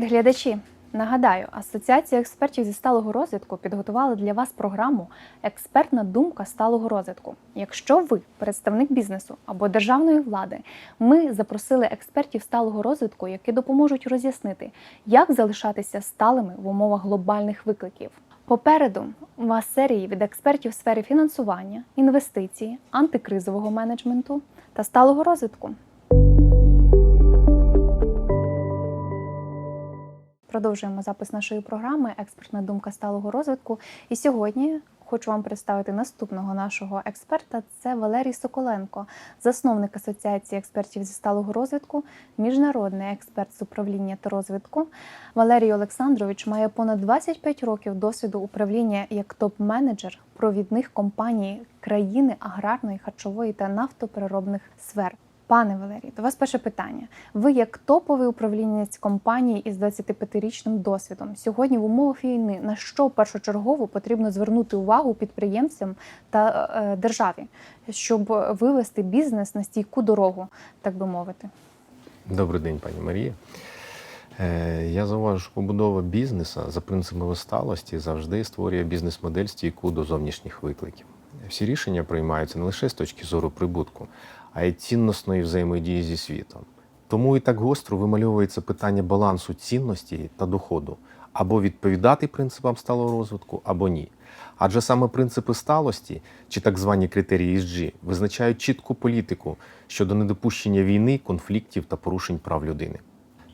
Привіт, глядачі! Нагадаю, Асоціація експертів зі сталого розвитку підготувала для вас програму Експертна думка сталого розвитку. Якщо ви представник бізнесу або державної влади, ми запросили експертів сталого розвитку, які допоможуть роз'яснити, як залишатися сталими в умовах глобальних викликів. Попереду у вас серії від експертів сфері фінансування, інвестиції, антикризового менеджменту та сталого розвитку. Продовжуємо запис нашої програми Експертна думка сталого розвитку. І сьогодні хочу вам представити наступного нашого експерта. Це Валерій Соколенко, засновник Асоціації експертів зі сталого розвитку, міжнародний експерт з управління та розвитку. Валерій Олександрович має понад 25 років досвіду управління як топ-менеджер провідних компаній країни аграрної, харчової та нафтопереробних сфер. Пане Валерій, до вас перше питання. Ви як топовий управлінець компанії із 25-річним досвідом сьогодні в умовах війни на що першочергово потрібно звернути увагу підприємцям та е, державі, щоб вивести бізнес на стійку дорогу, так би мовити? Добрий день, пані Марія. Е, Я зауважу, що побудова бізнесу за принципами сталості завжди створює бізнес-модель стійку до зовнішніх викликів. Всі рішення приймаються не лише з точки зору прибутку, а й цінностної взаємодії зі світом. Тому і так гостро вимальовується питання балансу цінності та доходу або відповідати принципам сталого розвитку, або ні. Адже саме принципи сталості чи так звані критерії ESG визначають чітку політику щодо недопущення війни, конфліктів та порушень прав людини.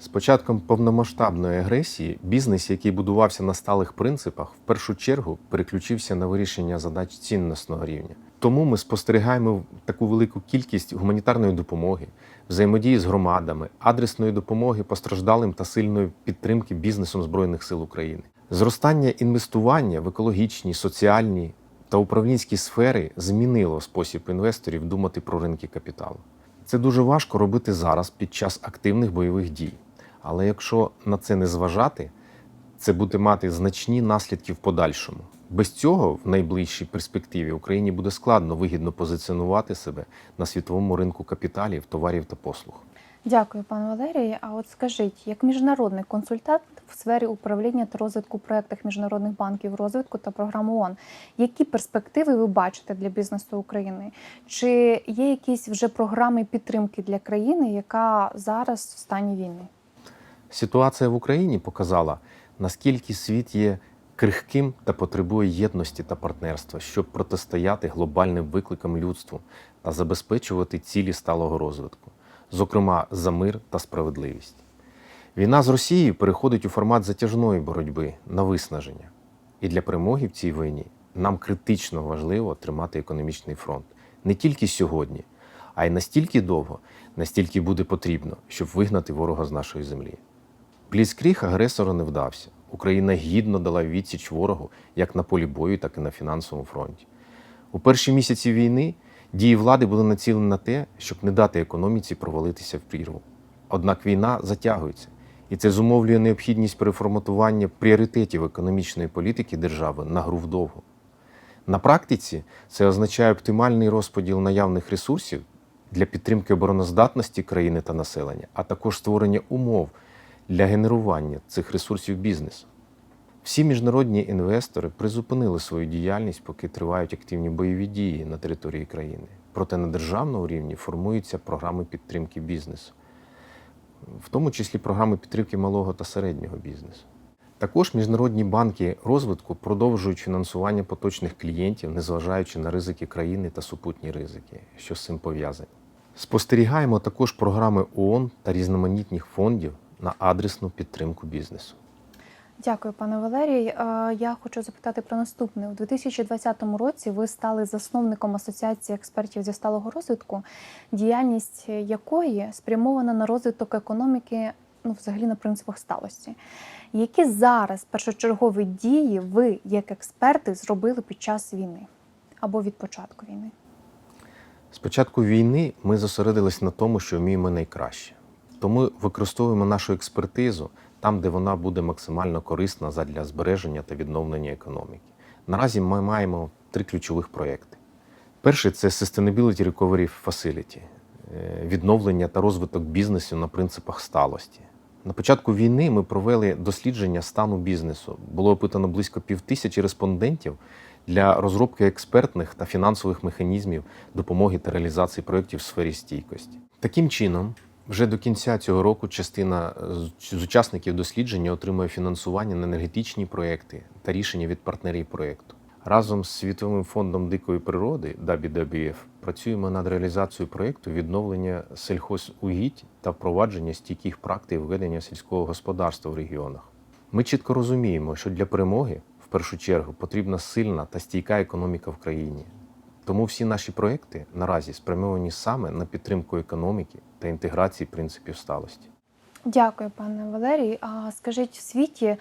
З початком повномасштабної агресії бізнес, який будувався на сталих принципах, в першу чергу переключився на вирішення задач цінностного рівня. Тому ми спостерігаємо таку велику кількість гуманітарної допомоги, взаємодії з громадами, адресної допомоги постраждалим та сильної підтримки бізнесом Збройних сил України. Зростання інвестування в екологічні, соціальні та управлінські сфери змінило спосіб інвесторів думати про ринки капіталу. Це дуже важко робити зараз під час активних бойових дій. Але якщо на це не зважати, це буде мати значні наслідки в подальшому. Без цього в найближчій перспективі Україні буде складно вигідно позиціонувати себе на світовому ринку капіталів, товарів та послуг. Дякую, пане Валерій. А от скажіть, як міжнародний консультант в сфері управління та розвитку в проєктах міжнародних банків розвитку та програм ООН, які перспективи ви бачите для бізнесу України? Чи є якісь вже програми підтримки для країни, яка зараз в стані війни? Ситуація в Україні показала, наскільки світ є крихким та потребує єдності та партнерства, щоб протистояти глобальним викликам людству та забезпечувати цілі сталого розвитку, зокрема за мир та справедливість. Війна з Росією переходить у формат затяжної боротьби на виснаження. І для перемоги в цій війні нам критично важливо тримати економічний фронт не тільки сьогодні, а й настільки довго, настільки буде потрібно, щоб вигнати ворога з нашої землі. Бліцкріг агресору не вдався. Україна гідно дала відсіч ворогу як на полі бою, так і на фінансовому фронті. У перші місяці війни дії влади були націлені на те, щоб не дати економіці провалитися в прірву. Однак війна затягується, і це зумовлює необхідність переформатування пріоритетів економічної політики держави на гру вдовго. На практиці це означає оптимальний розподіл наявних ресурсів для підтримки обороноздатності країни та населення, а також створення умов для генерування цих ресурсів бізнесу. Всі міжнародні інвестори призупинили свою діяльність, поки тривають активні бойові дії на території країни. Проте на державному рівні формуються програми підтримки бізнесу, в тому числі програми підтримки малого та середнього бізнесу. Також міжнародні банки розвитку продовжують фінансування поточних клієнтів, незважаючи на ризики країни та супутні ризики, що з цим пов'язані. Спостерігаємо також програми ООН та різноманітних фондів на адресну підтримку бізнесу. Дякую, пане Валерій. Е, Я хочу запитати про наступне. У 2020 році ви стали засновником Асоціації експертів зі сталого розвитку, діяльність якої спрямована на розвиток економіки, ну взагалі на принципах сталості. Які зараз першочергові дії ви, як експерти, зробили під час війни або від початку війни? З початку війни ми зосередились на тому, що вміємо найкраще. Тому використовуємо нашу експертизу там, де вона буде максимально корисна задля збереження та відновлення економіки. Наразі ми маємо три ключових проєкти. Перший це Sustainability Recovery Facility – е, відновлення та розвиток бізнесу на принципах сталості. На початку війни ми провели дослідження стану бізнесу. Було опитано близько півтисячі респондентів для розробки експертних та фінансових механізмів допомоги та реалізації проєктів в сфері стійкості. Таким чином, вже до кінця цього року частина з з учасників дослідження отримує фінансування на енергетичні проекти та рішення від партнерів проєкту. Разом з Світовим фондом дикої природи WWF працюємо над реалізацією проєкту відновлення сельхозугідь та впровадження стійких практик ведення сільського господарства в регіонах. Ми чітко розуміємо, що для перемоги в першу чергу потрібна сильна та стійка економіка в країні. Тому всі наші проекти наразі спрямовані саме на підтримку економіки та інтеграції принципів сталості. Дякую, пане Валерій. А скажіть, в світі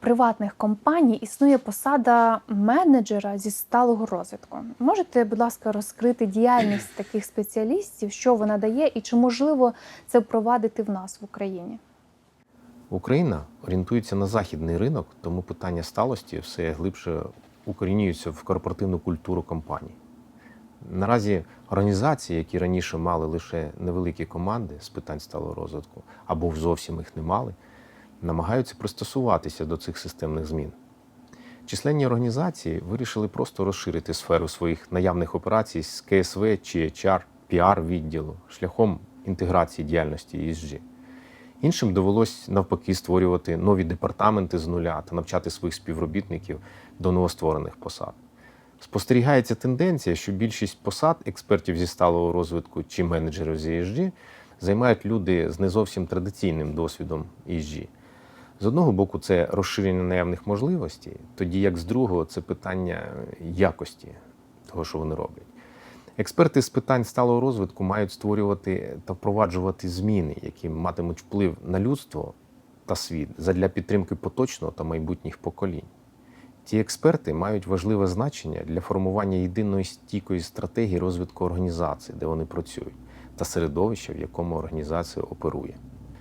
приватних компаній існує посада менеджера зі сталого розвитку. Можете, будь ласка, розкрити діяльність таких спеціалістів, що вона дає, і чи можливо це впровадити в нас в Україні? Україна орієнтується на західний ринок, тому питання сталості все глибше укорінюються в корпоративну культуру компаній. Наразі організації, які раніше мали лише невеликі команди з питань сталого розвитку, або зовсім їх не мали, намагаються пристосуватися до цих системних змін. Численні організації вирішили просто розширити сферу своїх наявних операцій з КСВ чи HR, піар відділу шляхом інтеграції діяльності ESG. Іншим довелось навпаки створювати нові департаменти з нуля та навчати своїх співробітників до новостворених посад. Спостерігається тенденція, що більшість посад експертів зі сталого розвитку чи менеджерів з ESG займають люди з не зовсім традиційним досвідом ESG. З одного боку, це розширення наявних можливостей, тоді як з другого це питання якості того, що вони роблять. Експерти з питань сталого розвитку мають створювати та впроваджувати зміни, які матимуть вплив на людство та світ задля підтримки поточного та майбутніх поколінь. Ці експерти мають важливе значення для формування єдиної стійкої стратегії розвитку організації, де вони працюють, та середовища, в якому організація оперує.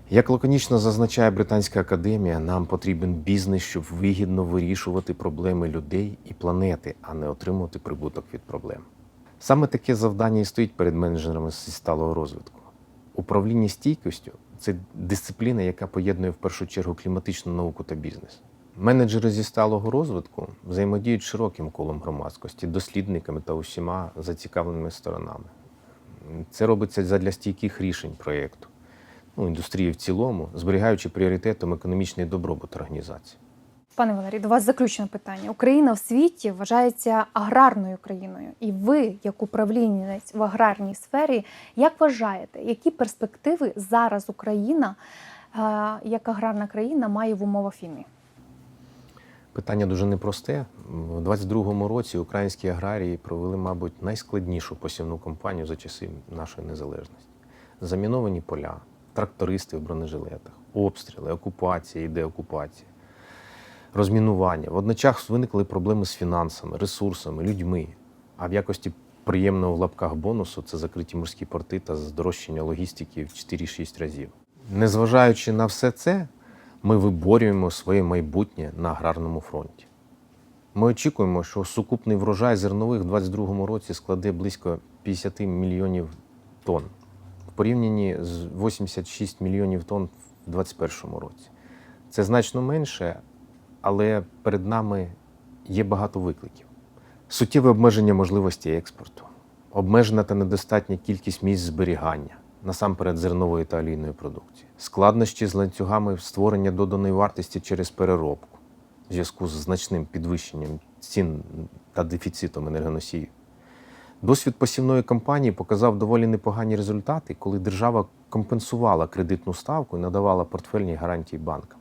Як лаконічно зазначає Британська академія, нам потрібен бізнес, щоб вигідно вирішувати проблеми людей і планети, а не отримувати прибуток від проблем. Саме таке завдання і стоїть перед менеджерами зі сталого розвитку. Управління стійкістю це дисципліна, яка поєднує в першу чергу кліматичну науку та бізнес. Менеджери зі сталого розвитку взаємодіють широким колом громадськості, дослідниками та усіма зацікавленими сторонами. Це робиться задля стійких рішень проєкту, ну, індустрії в цілому, зберігаючи пріоритетом економічний добробут організації. Пане Валерій, до вас заключне питання. Україна в світі вважається аграрною країною, і ви, як управлінець в аграрній сфері, як вважаєте, які перспективи зараз Україна, е, як аграрна країна, має в умовах війни? Питання дуже непросте. У 22-му році українські аграрії провели, мабуть, найскладнішу посівну кампанію за часи нашої незалежності. Заміновані поля, трактористи в бронежилетах, обстріли, окупація і деокупація, розмінування. Водночас виникли проблеми з фінансами, ресурсами, людьми. А в якості приємного в лапках бонусу це закриті морські порти та здорожчання логістики в 4-6 разів. Незважаючи на все це, ми виборюємо своє майбутнє на аграрному фронті. Ми очікуємо, що сукупний врожай зернових в 2022 році складе близько 50 мільйонів тонн в порівнянні з 86 мільйонів тонн в 2021 році. Це значно менше, але перед нами є багато викликів. Суттєве обмеження можливості експорту, обмежена та недостатня кількість місць зберігання, насамперед зернової та олійної продукції, складнощі з ланцюгами створення доданої вартості через переробку в зв'язку з значним підвищенням цін та дефіцитом енергоносіїв. Досвід посівної кампанії показав доволі непогані результати, коли держава компенсувала кредитну ставку і надавала портфельні гарантії банкам.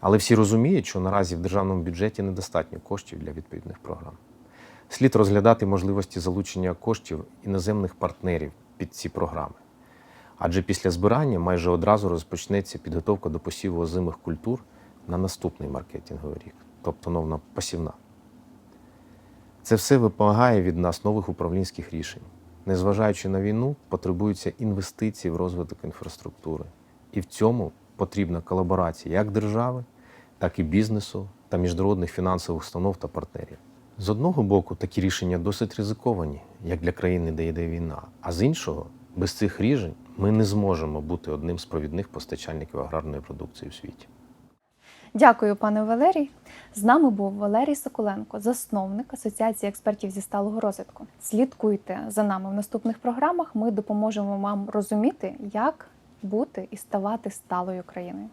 Але всі розуміють, що наразі в державному бюджеті недостатньо коштів для відповідних програм. Слід розглядати можливості залучення коштів іноземних партнерів під ці програми. Адже після збирання майже одразу розпочнеться підготовка до посіву озимих культур на наступний маркетинговий рік, тобто новна посівна. Це все вимагає від нас нових управлінських рішень. Незважаючи на війну, потребуються інвестиції в розвиток інфраструктури. І в цьому потрібна колаборація як держави, так і бізнесу та міжнародних фінансових установ та партнерів. З одного боку, такі рішення досить ризиковані, як для країни, де йде війна, а з іншого Без цих рішень ми не зможемо бути одним з провідних постачальників аграрної продукції в світі. Дякую, пане Валерій. З нами був Валерій Соколенко, засновник Асоціації експертів зі сталого розвитку. Слідкуйте за нами в наступних програмах. Ми допоможемо вам розуміти, як бути і ставати сталою країною.